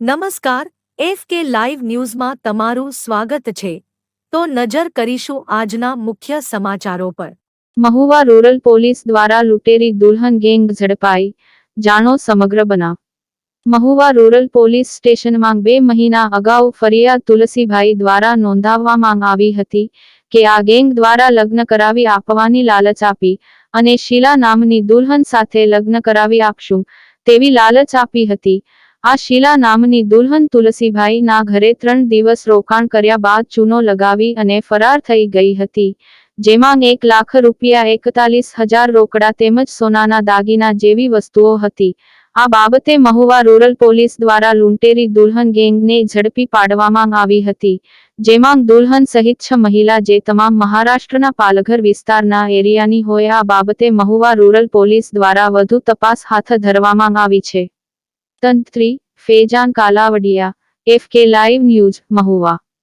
નમસ્કાર, F K live ન્યૂઝમાં તમારું સ્વાગત છે. તો નજર કરીશું આજના મુખ્ય સમાચારો પર. મહુવા રૂરલ પોલીસ દ્વારા લૂંટેરી દુલ્હન ગેંગ ઝડપાઈ, જાણો સમગ્ર બનાવ. મહુવા રૂરલ પોલીસ સ્ટેશનમાં બે મહિના અગાઉ ફરિયાદ તુલસીભાઈ દ્વારા નોંધાવવામાં આવી હતી કે આ ગેંગ દ્વારા લગ્ન કરાવી આપવાની લાલચ આપી અને શીલા નામની દુલ્હન સાથે લગ્ન કરાવી આપશું તેવી લાલચ આપી હતી. આ શીલા નામની દુલ્હન તુલસીભાઈના ઘરે ત્રણ દિવસ રોકાણ કર્યા બાદ ચૂનો લગાવી અને ફરાર થઈ ગઈ હતી, જેમાં એક લાખ રૂપિયા એકતાલીસ હજાર રોકડા તેમજ સોનાના દાગીના જેવી વસ્તુઓ હતી. આ બાબતે મહુવા રૂરલ પોલીસ દ્વારા લૂંટેરી દુલ્હન ગેંગને ઝડપી પાડવામાં આવી હતી, જેમાં દુલ્હન સહિત છ મહિલા જે તમામ મહારાષ્ટ્રના પાલઘર વિસ્તારના એરિયાની હોય આ બાબતે મહુવા રૂરલ પોલીસ દ્વારા વધુ તપાસ હાથ ધરવામાં આવી છે. તંત્રી Faizan Kalavadiya F K live news Mahuva